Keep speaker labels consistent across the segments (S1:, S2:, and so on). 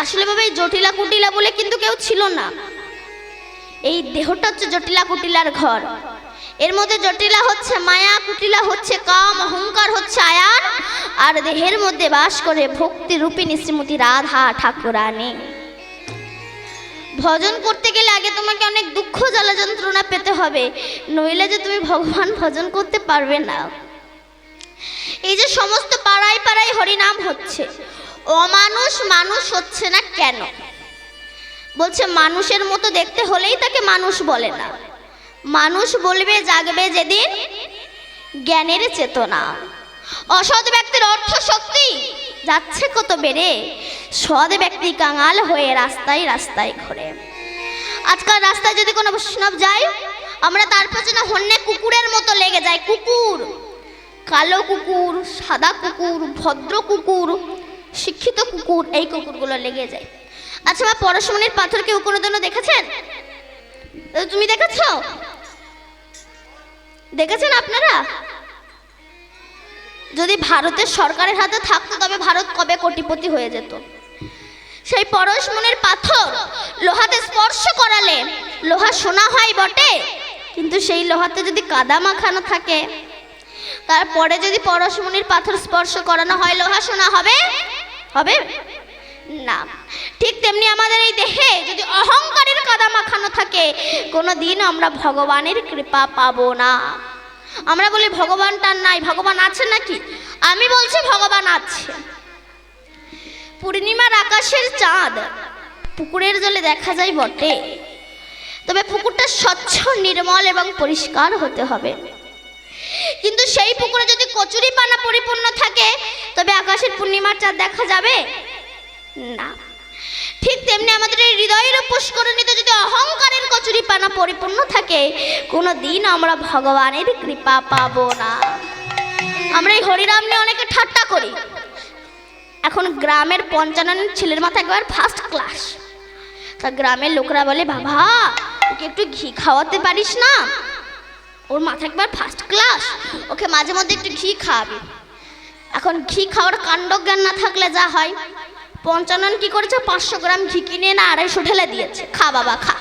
S1: আসলে বাবা, এই জটিলা কুটিলা বলে কিন্তু কেউ ছিল না। এই দেহটা হচ্ছে জটিলা কুটিলার ঘর। এর মধ্যে জটিলা হচ্ছে মায়া, কুটিলা হচ্ছে কাম, অহংকার হচ্ছে আয়ান আর দেহের মধ্যে বাস করে ভক্তি রূপিণী শ্রীমতী রাধা ঠাকুরানী। ভজন করতে গেলে আগে তোমাকে অনেক দুঃখ, জ্বালা যন্ত্রণা পেতে হবে, নইলে যে তুমি ভগবান ভজন করতে পারবে না। এই যে সমস্ত পাড়ায় পাড়ায় হরিনাম হচ্ছে অমানুষ মানুষ হচ্ছে না কেন? বলছে, মানুষের মতো দেখতে হলেই তাকে মানুষ বলে না। মানুষ বলবে, জাগবে যেদিন জ্ঞানের চেতনা। অসৎ ব্যক্তির অর্থ শক্তি যাচ্ছে কত বেড়ে? সৎ ব্যক্তি কাঙাল হয়ে রাস্তায় রাস্তায় ঘোরে। আজকাল রাস্তায় যদি কোনো বৈষ্ণব যায়, আমরা তার পেছনে হন্যে কুকুরের মতো লেগে যাই। কুকুর! কালো কুকুর, সাদা কুকুর, ভদ্র কুকুর শিক্ষিত কুকুর, এই কুকুরগুলো লেগে যায়। আচ্ছা পরশমণির পাথর কেউ কোনো দিনও দেখেছেন তুমি দেখেছ? দেখেছেন আপনারা? যদি ভারতের সরকারের হাতে থাকতো, তবে ভারত কবে কোটিপতি হয়ে যেত? সেই পরশ পরশমণির পাথর লোহাতে স্পর্শ করালে লোহা সোনা হয় বটে, কিন্তু সেই লোহাতে যদি কাদা মাখানো থাকে, তারপরে যদি পরশমণির পাথর স্পর্শ করানো হয়, লোহা সোনা হবে? হবে? না। ঠিক তেমনি আমাদের এই দেহে যদি অহংকারের কাদা মাখানো থাকে কোনো দিন আমরা ভগবানের কৃপা পাবো না। আমরা বলি ভগবানটার নাই, ভগবান আছে নাকি? আমি বলছি, ভগবান আছে। পূর্ণিমার আকাশের চাঁদ পুকুরের জলে দেখা যায় বটে। তবে পুকুরটা স্বচ্ছ, নির্মল এবং পরিষ্কার হতে হবে। কিন্তু সেই পুকুরে যদি কচুরি পানা পরিপূর্ণ থাকে, তবে আকাশের পূর্ণিমার চাঁদ দেখা যাবে? না। ঠিক তেমনি আমাদের এই হৃদয়ের পুষ্করণীতে যদি অহংকারের কচুরি পানা পরিপূর্ণ থাকে কোনো দিন আমরা ভগবানের কৃপা পাবো না। আমরা এই হরিনাম নিয়ে অনেকে ঠাট্টা করি। এখন গ্রামের পঞ্চাননের ছেলের মাথা একবার ফার্স্ট ক্লাস তা গ্রামের লোকরা বলে, বাবা ওকে একটু ঘি খাওয়াতে পারিস না? ওর মাথা একবার ফার্স্ট ক্লাস ওকে মাঝে মধ্যে একটু ঘি খাওয়াবি। এখন ঘি খাওয়ার কাণ্ড জ্ঞান না থাকলে যা হয়। পঞ্চানন কি করেছে? পাঁচশো গ্রাম ঘি কিনে না আড়াইশো ঢেলে দিয়েছে। খা বাবা, খা।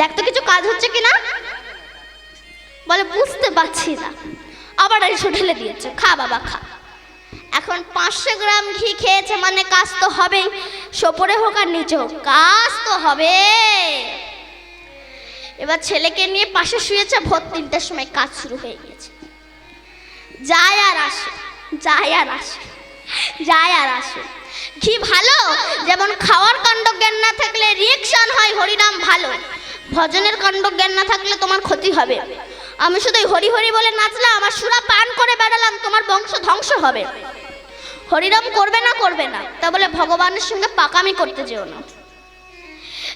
S1: দেখ তো কিছু কাজ হচ্ছে কি না বলে, বুঝতে পারছি না। আবার আড়াইশো ঢেলে দিয়েছে। খা বাবা, খা। এখন পাঁচশো গ্রাম ঘি খেয়েছে মানে কাজ তো হবেই। সোপরে হোক আর নিচে হোক, কাজ তো হবে এবার ছেলেকে নিয়ে পাশে শুয়েছে, ভোর তিনটার সময় কাজ শুরু হয়ে গেছে যায় আর আসে, যায় আর আসে, যায় আর আসে। ঘি ভালো? যেমন খাওয়ার কাণ্ড জ্ঞান না থাকলে রিয়েকশন হয়, হরিনাম ভালো। ভজনের কাণ্ড জ্ঞান না থাকলে তোমার ক্ষতি হবে। আমি শুধু হরি হরি বলে নাচলাম, আমার সুরা পান করে বেড়ালাম, তোমার বংশ ধ্বংস হবে। হরিনাম করবে না করবে না। তা বলে ভগবানের সঙ্গে পাকামি করতে যেও না।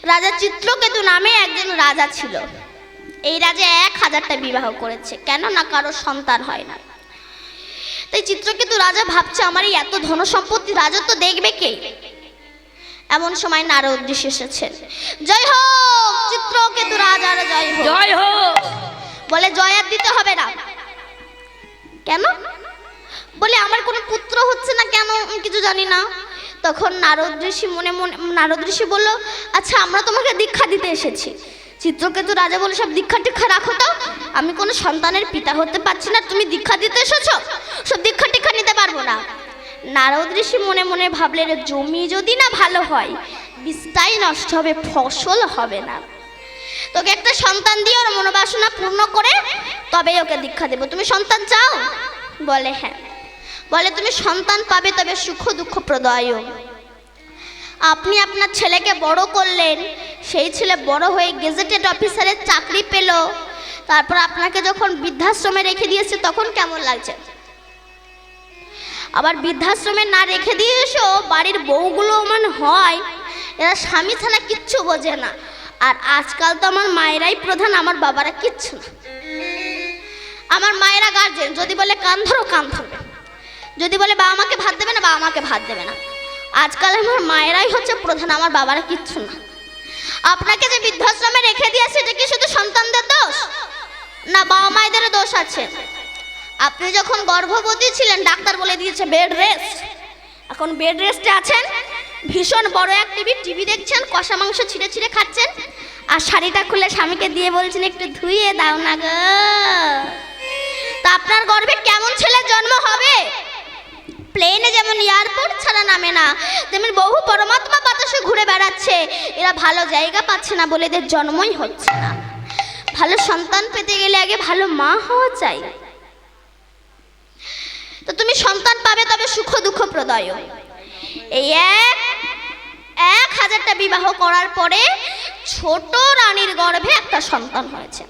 S1: রাজা চিত্রকেতু নামে একজন রাজা ছিল। এই রাজা এক হাজারটা বিবাহ করেছে কেন না কারও সন্তান হয় না। তাই চিত্রকেতু রাজা ভাবছে আমার এই এত ধন সম্পত্তি রাজত্ব দেখবে কে? এমন সময় নারদ ঋষি এসেছেন জয় হোক চিত্রকেতু রাজার জয় হোক।
S2: জয় হোক।
S1: বলে জয় আর দিতে হবে না। কেন? বলে আমার কোনো পুত্র হচ্ছে না কেন? কিছু জানি না। তখন নারদ ঋষি মনে মনে, নারদ ঋষি বলল আচ্ছা আমরা তোমাকে দীক্ষা দিতে এসেছি। চিত্রকেতু রাজা বলে সব দীক্ষা টিক্ষা রাখো তো। আমি কোনো সন্তানের পিতা হতে পারছি না, তুমি দীক্ষা দিতে এসেছ? সব দীক্ষা টিক্ষা নিতে পারব না। নারদ ঋষি মনে মনে ভাবলেন জমি যদি না ভালো হয় বীজটাই নষ্ট হবে, ফসল হবে না। তোকে একটা সন্তান দিয়ে ওর মনোবাসনা পূর্ণ করে, তবেই ওকে দীক্ষা দেবো। তুমি সন্তান চাও? বলে হ্যাঁ। বলে, তুমি সন্তান পাবে, তবে সুখ দুঃখ প্রদয় আপনি আপনার ছেলেকে বড় করলেন, সেই ছেলে বড় হয়ে গেজেটেড অফিসারের চাকরি পেল। তারপর আপনাকে যখন বৃদ্ধাশ্রমে রেখে দিয়েছে, তখন কেমন লাগছে? আবার বৃদ্ধাশ্রমে না রেখে দিয়ে এসো, বাড়ির বউগুলো মনে হয়, এরা স্বামী ছাড়া কিচ্ছু বোঝে না। আর আজকাল তো আমার মায়েরাই প্রধান, আমার বাবারা কিচ্ছু না। আমার মায়েরা গার্জেন যদি বলে, কান ধরো, কান ধরবে যদি বলে বাবা মাকে ভাত দেবে না, বাবা মাকে ভাত দেবে না। আজকাল আমার মায়েরাই হচ্ছে প্রধান, আমার বাবারা কিচ্ছু না। আপনাকে যে বৃদ্ধাশ্রমে রেখে দিয়েছে, এটা কি শুধু সন্তানদের দোষ? না, বাবা মায়েদেরও দোষ আছে। আপনি যখন গর্ভবতী ছিলেন, ডাক্তার বলে দিয়েছে বেড রেস্ট এখন বেড রেস্টে আছেন, ভীষণ বড় এক টিভি টিভি দেখছেন, কষা মাংস ছিঁড়ে ছিঁড়ে খাচ্ছেন, আর শাড়িটা খুলে স্বামীকে দিয়ে বলছেন, একটু ধুইয়ে দাও না গো। তা আপনার গর্ভে কেমন ছেলের জন্ম হবে? প্লেনে যেমন এয়ারপোর্ট ছাড়া নামে না, তেমন বহু পরমাত্মা বাতাসে ঘুরে বেড়াচ্ছে। এরা ভালো জায়গা পাচ্ছে না বলে এদের জন্মই হচ্ছে না। ভালো সন্তান পেতে গেলে আগে ভালো মা হওয়া চাই। তো তুমি সন্তান পাবে তবে সুখ দুঃখ প্রদয়। এই এক এক হাজারটা বিবাহ করার পরে ছোট রানীর গর্ভে একটা সন্তান হয়েছে।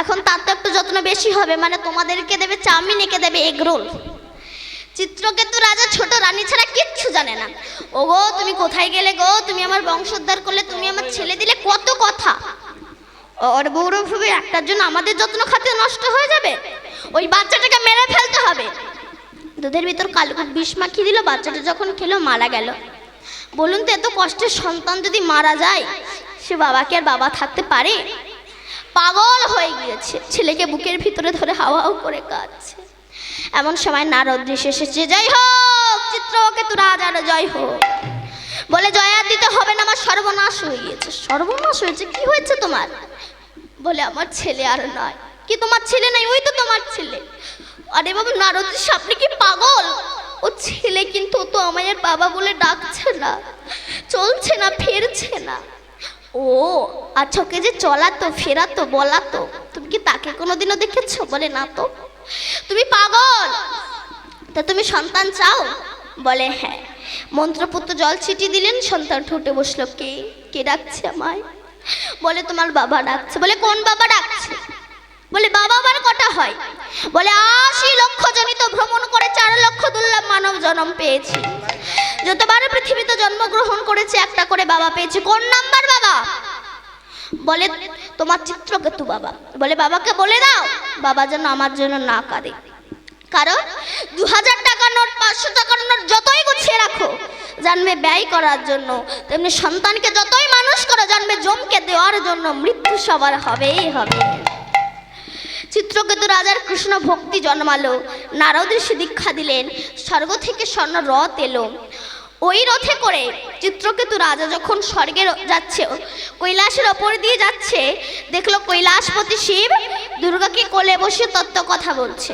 S1: এখন তার তো একটু যত্ন বেশি হবে মানে তোমাদেরকে দেবে, চাউমিন একে দেবে এগরোল চিত্রকেতু রাজা ছোট রানী ছাড়া কিচ্ছু জানে না। ও গো তুমি কোথায় গেলে গো? তুমি আমার বংশোদ্ধার করলে তুমি আমার ছেলে দিলে কত কথা। ওর গৌরবভাবে একটার জন্য আমাদের যত্ন খাতে নষ্ট হয়ে যাবে। ওই বাচ্চাটাকে মেরে ফেলতে হবে। দুধের ভিতর কালকুট বিষ মাখিয়ে দিল, বাচ্চাটা যখন খেলো, মারা গেল। বলুন তো, এত কষ্টের সন্তান যদি মারা যায়, সে বাবাকে আর বাবা থাকতে পারে? পাগল হয়ে গিয়েছে। ছেলেকে বুকের ভিতরে ধরে হাওয়াও করে কাঁদছে। এমন সময় নারদ ঋষি এসেছে জয় হোক চিত্রকেতু রাজার জয় হোক। বলে জয়া দিতে হবে না আমার সর্বনাশ হয়ে গিয়েছে। সর্বনাশ হয়েছে? কি হয়েছে তোমার? বলে আমার ছেলে আর নয়। কি তোমার ছেলে নাই? ওই তো তোমার ছেলে। আরে বাবু নারদ ঋষি, আপনি কি পাগল? ও ছেলে কিন্তু তো আমায় বাবা বলে ডাকছে না। চলছে না ফেরছে না। ও আচ্ছা ওকে যে চলাতো, ফেরাতো, বলাতো, তুমি কি তাকে কোনোদিনও দেখেছ? বলে, না তো। তুমি পাগল? তা তুমি সন্তান চাও? বলে হ্যাঁ। মন্ত্রপুত্র জল ছিটিয়ে দিলেন, সন্তান ঠোঁটে বসল, কে? কে ডাকছে আমায়? বলে, তোমার বাবা ডাকছে। বলে, কোন বাবা ডাকছে? বলে, বাবা আবার কটা হয়? বলে, আশি লক্ষ জনিত ভ্রমণ করে, চার লক্ষ দুর্লভ মানব জন্ম পেয়েছি। যতবার পৃথিবীতে জন্মগ্রহণ করেছে, একটা করে বাবা পেয়েছে। কোন নাম্বার বাবা? বলে, তোমার চিত্রকেতু বাবা। বলে, বাবাকে বলে দাও, বাবা যেন আমার জন্য না কাঁদে। কারণ দু হাজার টাকার নোট, পাঁচশো টাকার নোট যতই গুছিয়ে রাখো জানবে ব্যয় করার জন্য, তেমনি সন্তানকে যতই মানুষ করে জানবে জমকে দেওয়ার জন্য মৃত্যু সবার হবেই হবে। চিত্রকেতু রাজার কৃষ্ণ ভক্তি জন্মালো। নারদ ঋষি দীক্ষা দিলেন। স্বর্গ থেকে স্বর্ণ রথ এলো। ওই রথে করে। চিত্রকেতু রাজা যখন স্বর্গে যাচ্ছে কৈলাসের ওপর দিয়ে যাচ্ছে, দেখল কৈলাসপতি শিব দুর্গাকে কোলে বসে তত্ত্ব কথা বলছে।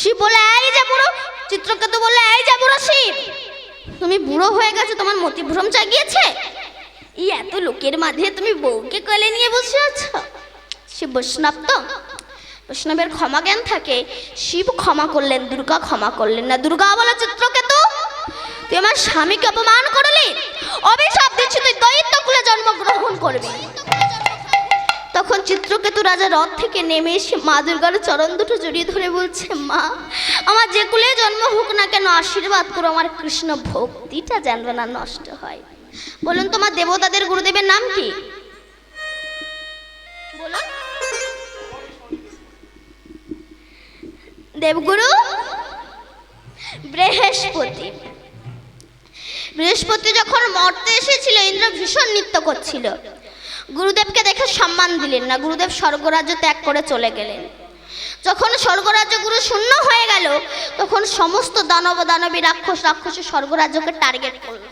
S1: শিব বলে এই যে বুড়ো! চিত্রকেতু বললে, এই যে বুড়ো শিব! তুমি বুড়ো হয়ে গেছে, তোমার মতিভ্রম জাগিয়েছে? এই এত লোকের মাঝে তুমি বউকে কোলে নিয়ে বসে আছো? শিব বৈষ্ণব তো, বৈষ্ণবের ক্ষমা জ্ঞান থাকে। শিব ক্ষমা করলেন, দুর্গা ক্ষমা করলেন না। দুর্গা বলে চিত্রকেতু তুই আমার স্বামীকে অপমান করলি? অভিশাপ দিচ্ছি, তুই দৈত্য কুলে জন্মগ্রহণ করবি। তখন চিত্রকেতু রাজা রথ থেকে নেমে এসে মা দুর্গার চরণ দুটো জড়িয়ে ধরে বলছে, মা, আমার যে কুলে জন্ম হোক না কেন, আশীর্বাদ করো, আমার কৃষ্ণ ভক্তিটা যেন না নষ্ট হয়। বলুন তোমার দেবতাদের গুরুদেবের নাম কি? দেবগুরু বৃহস্পতি। বৃহস্পতি যখন মর্তে এসেছিল, ইন্দ্র ভীষণ নৃত্য করছিল। গুরুদেবকে দেখে সম্মান দিলেন না। গুরুদেব স্বর্গরাজ্য ত্যাগ করে চলে গেলেন। যখন স্বর্গরাজ্য গুরু শূন্য হয়ে গেল, তখন সমস্ত দানব দানবী রাক্ষস রাক্ষসী স্বর্গরাজ্যকে টার্গেট করল।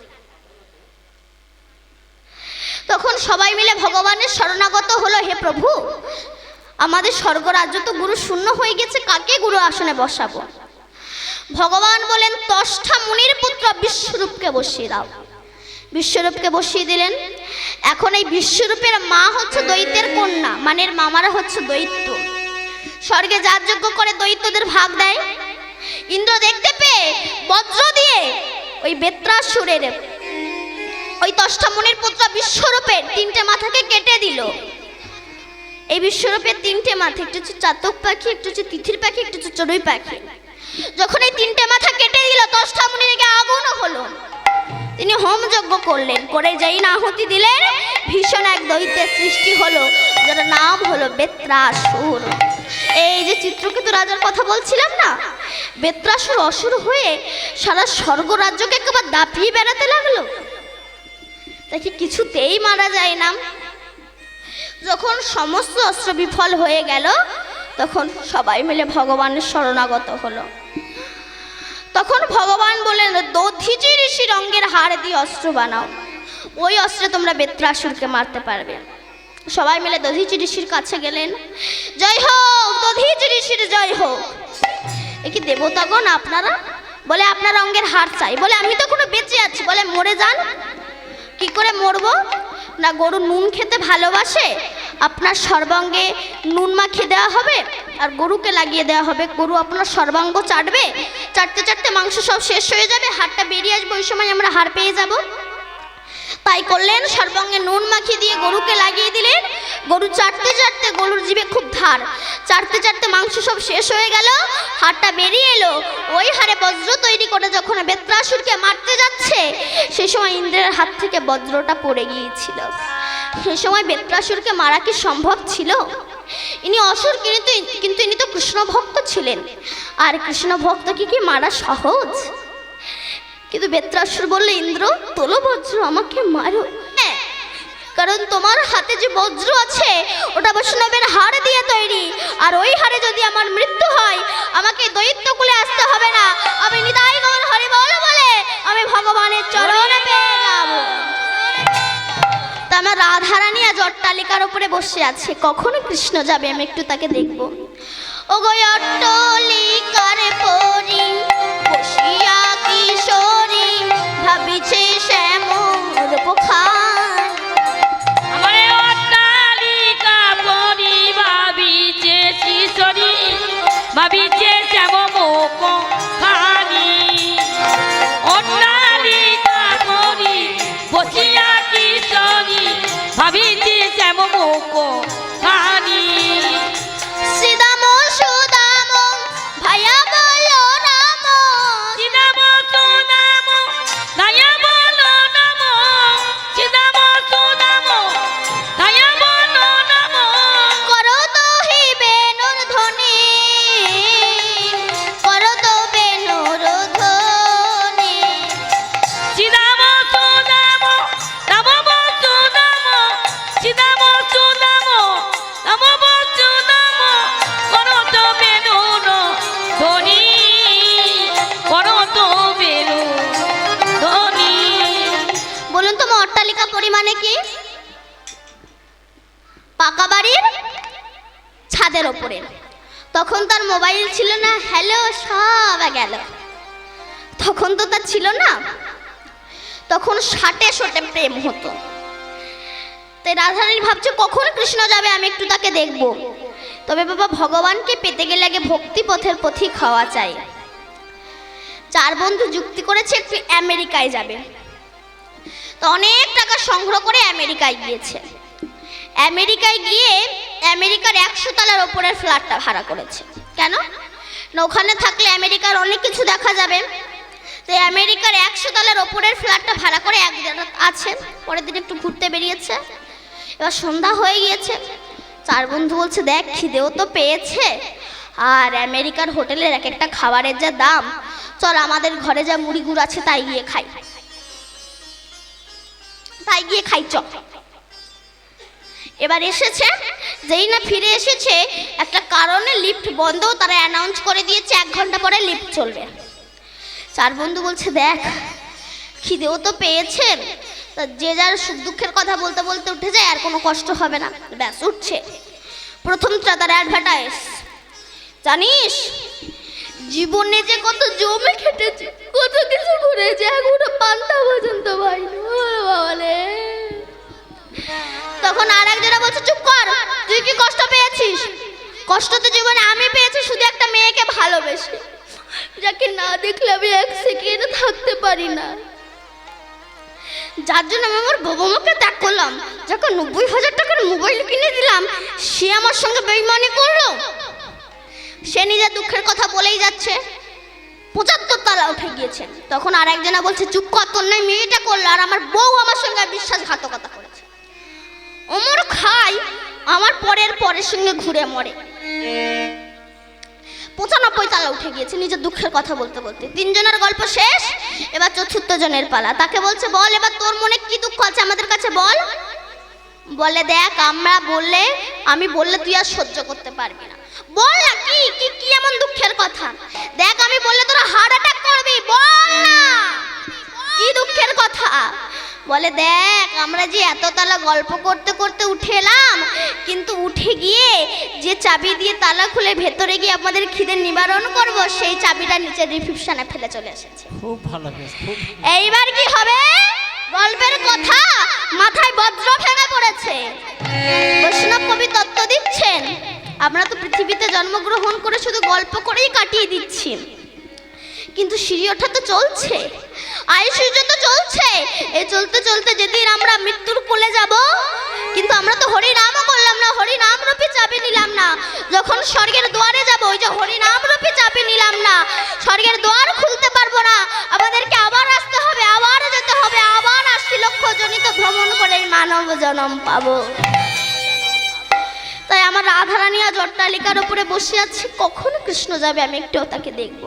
S1: তখন সবাই মিলে ভগবানের শরণাগত হলো, হে প্রভু, আমাদের স্বর্গরাজ্য তো গুরু শূন্য হয়ে গেছে, কাকে গুরু আসনে বসাবো? ভগবান বলেন তষ্ঠা মুনির পুত্র বিশ্বরূপকে বসিয়ে দাও। বিশ্বরূপকে বসিয়ে দিলেন। এখন এই বিশ্বরূপের মা হচ্ছে দৈত্যের কন্যা, মানের মামারা হচ্ছে দৈত্য। স্বর্গে যার যোগ্য করে দৈত্যদের ভাগ দেয়। ইন্দ্র দেখতে পেয়ে বজ্র দিয়ে ওই বেত্রা বেত্রাসুরের, ওই দশটা মুনির পুত্র বিশ্বরূপের তিনটে মাথাকে কেটে দিল। এই বিশ্বরূপের তিনটে মাথা, একটু হচ্ছে চাতক পাখি, একটু হচ্ছে তিথির পাখি, একটু হচ্ছে চড়ুই পাখি। যখন এই তিনটে মাথা কেটে দিল, দশটা মুনিরকে আগুন হলো। তিনি হোম যজ্ঞ করলেন, করে যেই আহুতি দিলেন, ভীষণ এক দৈত্যের সৃষ্টি হলো, যার নাম হলো বেত্রাসুর। এই যে চিত্রকেতু রাজার কথা বলছিলাম না, বেত্রাসুর অসুর হয়ে সারা স্বর্গ রাজ্যকে একবার দাপিয়ে বেড়াতে লাগল। তাকে কিছুতেই মারা যায় না। যখন সমস্ত অস্ত্র বিফল হয়ে গেল, তখন সবাই মিলে ভগবানের শরণাগত হলো। তখন ভগবান বললেন দধিচি ঋষি রঙের হাড় দিয়ে অস্ত্র বানাও। ওই অস্ত্রে তোমরা বেত্রাসুরকে মারতে পারবে। সবাই মিলে দধিচি ঋষির কাছে গেলেন। জয় হোক দধিচি ঋষির জয় হোক। এ কি দেবতাগণ আপনারা? বলে, আপনার রঙের হার চাই। বলে, আমি তো কোনো বেঁচে আছি। বলে, মরে যান। কি করে মরবো? না, গরু নুন খেতে ভালোবাসে? আপনার সর্বাঙ্গে নুন মাখিয়ে দেওয়া হবে? আর গরুকে লাগিয়ে দেওয়া হবে। গরু আপনার সর্বাঙ্গ চাটবে। চাটতে চাটতে মাংস সব শেষ হয়ে যাবে। হাড়টা বেরিয়ে আসবে, ওই সময় আমরা হাড় পেয়ে যাব। তাই করলেন, সর্বাঙ্গে নুন মাখিয়ে দিয়ে গরুকে লাগিয়ে দিলেন। গরু চাটতে চাটতে গরুর জিভে খুব ধার। চাটতে চাটতে মাংস সব শেষ হয়ে গেল। হাড়টা বেরিয়ে এলো। ওই হাড়ে বজ্র তৈরি করে যখন বেত্রাসুরকে মারতে যাচ্ছে, সে সময় ইন্দ্রের হাত থেকে বজ্রটা পড়ে গিয়েছিল। সে সময় বেত্রাসুরকে মারা কি সম্ভব ছিল? ইনি অসুর, কিন্তু কিন্তু ইনি তো কৃষ্ণ ভক্ত ছিলেন। আর কৃষ্ণ ভক্তকে কি মারা সহজ? কিন্তু বেত্রাসুর বললে, ইন্দ্র, তোলো বজ্র, আমাকে মারো। হ্যাঁ কারণ তোমার হাতে যে বজ্র আছে, ওটা বৈষ্ণবের হাড় দিয়ে তৈরি। আর ওই হাড়ে যদি আমার মৃত্যু হয়, আমাকে দৈত্য কুলে আসতে হবে না। আমি নিতাই গৌর হরি বল বলে আমি ভগবানের চরণে পেয়ে যাব। আমার রাধারানী আজ অট্টালিকার উপরে বসে আছে। কখনো কৃষ্ণ যাবে, আমি একটু তাকে দেখব। ও গো অট্টালিকার পরি, বসিয়া ভাবিছে হ্যালো সব গেল। তখন তো তার ছিল না। তখন ষাটে শোটে প্রেম হতো। তাই রাধারানী ভাবছে, কখন কৃষ্ণ যাবে? আমি একটু তাকে দেখব। তবে বাবা ভগবানকে পেতে গেলে আগে ভক্তি পথের পথিক হওয়া চাই। চার বন্ধু যুক্তি করেছে, একটু আমেরিকায় যাবে। তো অনেক টাকা সংগ্রহ করে আমেরিকায় গিয়েছে। আমেরিকায় গিয়ে আমেরিকার একশো তলার ওপরের ফ্ল্যাটটা ভাড়া করেছে। কেন? না ওখানে থাকলে আমেরিকার অনেক কিছু দেখা যাবে। তো আমেরিকার একশো তলার ওপরের ফ্ল্যাটটা ভাড়া করে একদিন আছে। পরের দিন একটু ঘুরতে বেরিয়েছে। এবার সন্ধ্যা হয়ে গিয়েছে। চার বন্ধু বলছে, দেখ, খিদেও তো পেয়েছে। আর আমেরিকার হোটেলের এক একটা খাবারের যা দাম, চল আমাদের ঘরে যা মুড়ি গুড় আছে তাই গিয়ে খাই। তাই গিয়ে খাই, চ। এবার এসেছে যেই না ফিরে এসেছে, একটা কারণে লিফট বন্ধ তারা অ্যানাউন্স করে দিয়েছে, এক ঘণ্টা পরে লিফট চলবে। চার বন্ধু বলছে, দেখ, খিদেও তো পেয়েছে। তা যে যার সুখ দুঃখের কথা বলতে বলতে উঠে যায়, আর কোনো কষ্ট হবে না। ব্যাস, উঠছে। প্রথম তার অ্যাডভার্টাইজ জানিস, জীবনে যে কত জমে খেটেছে, কত কিছু ঘুরেছে, এখনও পান্তা পর্যন্ত ভাই বাবালে তখন আর একজনা বলছে, চুপ কর, তুই কি কষ্ট পেয়েছিস? কষ্ট তো জীবনে আমি পেয়েছি, শুধু একটা মেয়েকে ভালোবেসে। যাকে না দেখলে আমি এক সেকেন্ড থাকতে পারি না। যার জন্য আমি আমার বাবা মাকে ত্যাগ করলাম। যাকে নব্বই হাজার টাকার মোবাইল কিনে দিলাম, সে আমার সঙ্গে বেইমানি করল। সে নিজের দুঃখের কথা বলেই যাচ্ছে। পঁচাত্তর তালা উঠে গিয়েছে। তখন আর একজনা বলছে, চুপ কর, তোর নয় মেয়েটা করল, আর আমার বউ আমার সঙ্গে বিশ্বাসঘাতকতা। অমর খাই, আমার পরের পরের সঙ্গে ঘুরে মরে। পঁচানব্বই তালা উঠে গিয়েছে, নিজের দুঃখের কথা বলতে বলতে। তিনজনের গল্প শেষ, এবার চতুর্থ জনের পালা। তাকে বলছে, বল, এবার তোর মনে কি দুঃখ আছে আমাদের কাছে, বল। বলে, দেখ, আমরা বললে, আমি বললে তুই আর সহ্য করতে পারবি না। বল না, কি কি কি এমন দুঃখের কথা? দেখ, আমি বললে তোরা হার্ট অ্যাটাক করবি, বল না। কি দুঃখের কথা? বলে দেখ আমরা যে এত তালা গল্প করতে করতে উঠে এলাম কিন্তু উঠে গিয়ে যে চাবি দিয়ে তালা খুলে ভেতরে গিয়ে আমাদের খিদে নিবারণ করব সেই চাবিটা নিচে রিসিপশনে ফেলে চলে এসেছে।
S3: খুব ভালো।
S1: এইবার কি হবে? গল্পের কথা মাথায় বজ্র ভেঙে পড়েছে। বৈষ্ণব কবি তত্ত্ব দিচ্ছেন আমরা তো পৃথিবীতে জন্মগ্রহণ করে শুধু গল্প করেই কাটিয়ে দিচ্ছি। কিন্তু সিঁড়ি ওঠা তো চলছে। আয়ুষর্য তো চলছে। এই চলতে চলতে যেদিন আমরা মৃত্যুর কোলে যাব, কিন্তু আমরা তো হরি নামও করলাম না হরি নাম রূপে চাবি নিলাম না। যখন স্বর্গের দুয়ারে যাব, ওই যে হরি নাম রূপে চাবি নিলাম না। স্বর্গের দুয়ার খুলতে পারব না। আমাদেরকে আবার আসতে হবে, আবার যেতে হবে, আবার আশি লক্ষ জনিত ভ্রমণ করে মানব জন্ম পাবো। তাই আমার রাধারানী আজ অট্টালিকার উপরে বসে আছে। কখন কৃষ্ণ যাবে আমি একটু তাকে দেখব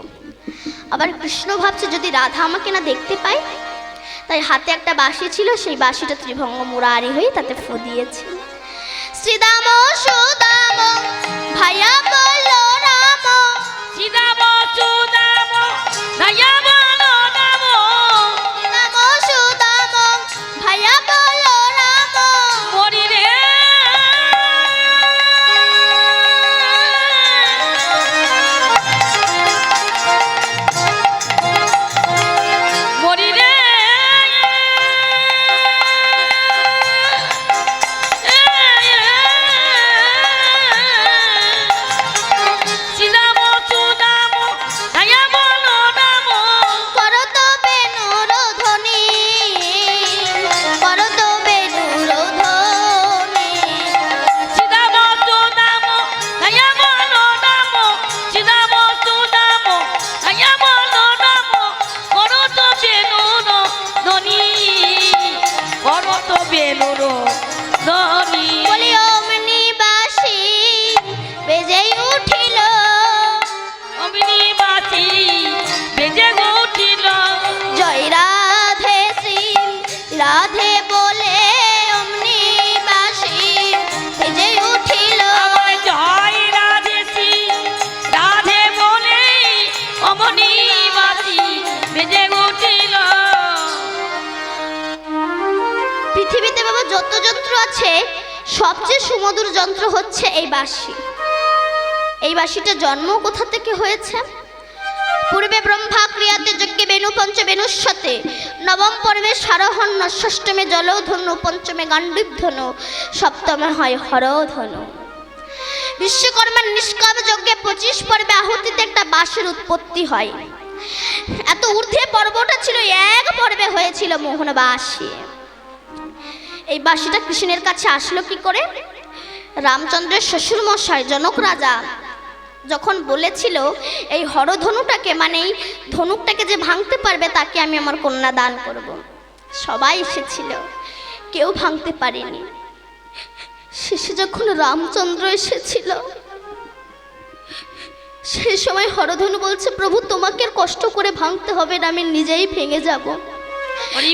S1: আবার কৃষ্ণ ভাবছে, যদি রাধা আমাকে না দেখতে পায়? তাই হাতে একটা বাঁশি ছিল, সেই বাঁশিটা ত্রিভঙ্গ মুরারি হয়ে তাতে ফু দিয়েছে। শ্রীদাম, সুদাম ভাইয়া বলো রাম। শ্রীদাম, সুদাম
S2: দয়া
S1: যত যন্ত্র আছে, সবচেয়ে সুমধুর যন্ত্র হচ্ছে এই বাঁশি। এই বাঁশিটা জন্ম কোথা থেকে হয়েছে? পূর্বে ব্রহ্মা ক্রিয়াতে যজ্ঞে বেনু পঞ্চ বেনুস্বতে নবম পর্বে সারহন্য ষষ্ঠমে জলধনু পঞ্চমে গান্ডীব ধনু সপ্তমে হয় হরধনু। বিশ্বকর্মার নিষ্কাম যজ্ঞে পঁচিশ পর্বে আহুতিতে একটা বাঁশের উৎপত্তি হয়। এত ঊর্ধ্বে পর্বটা ছিল, এক পর্বে হয়েছিল মোহন বাসী এই বাঁশিটা কৃষ্ণের কাছে আসলো কি করে? রামচন্দ্রের শ্বশুর মশাই জনক রাজা, যখন বলেছিল, এই হরধনুটাকে মানে এই ধনুকটাকে যে ভাঙতে পারবে, তাকে আমি আমার কন্যা দান করব। সবাই এসেছিল। কেউ ভাঙতে পারেনি। শেষে যখন রামচন্দ্র এসেছিল সেই সময় হরধনু বলছে, প্রভু, তোমাকে কষ্ট করে ভাঙতে হবে না, আমি নিজেই ভেঙে যাব।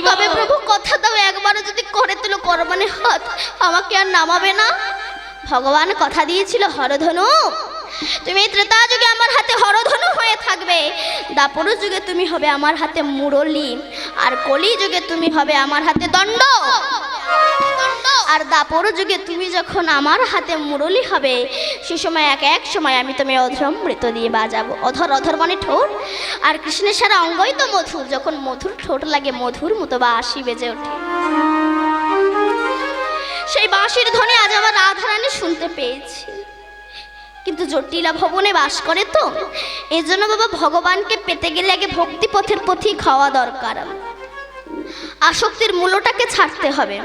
S1: তবে। প্রভু, কথা দাও, একবারও যদি করে তুলো করবানে হাত, আমাকে আর নামাবে না। ভগবান কথা দিয়েছিল হরধনু। তুমি ত্রেতা যুগে আমার হাতে হরধনু হয়ে থাকবে। দাপর যুগে তুমি হবে আমার হাতে মুরলি। আর কলি যুগে তুমি হবে আমার হাতে দণ্ড। আর দাপর যুগে তুমি যখন আমার হাতে মুরলি হবে, সে সময় এক এক সময় আমি তুমি অধর মৃত দিয়ে বাজাবো। অধর অধর মানে ঠোঁট। আর কৃষ্ণের সারা অঙ্গই তো মধুর, যখন মধুর ঠোঁট লাগে, মধুর মতো বাঁশি বেজে ওঠে। সেই বাঁশির ধ্বনি আজ আমার রাধারানী শুনতে পেয়েছি। কিন্তু জটিলা ভবনে বাস করে তো এই জন্য বাবা ভগবানকে পেতে গেলে আগে ভক্তি পথের পথই খাওয়া দরকার। আসক্তির মূল্যটাকে ছাড়তে হবে।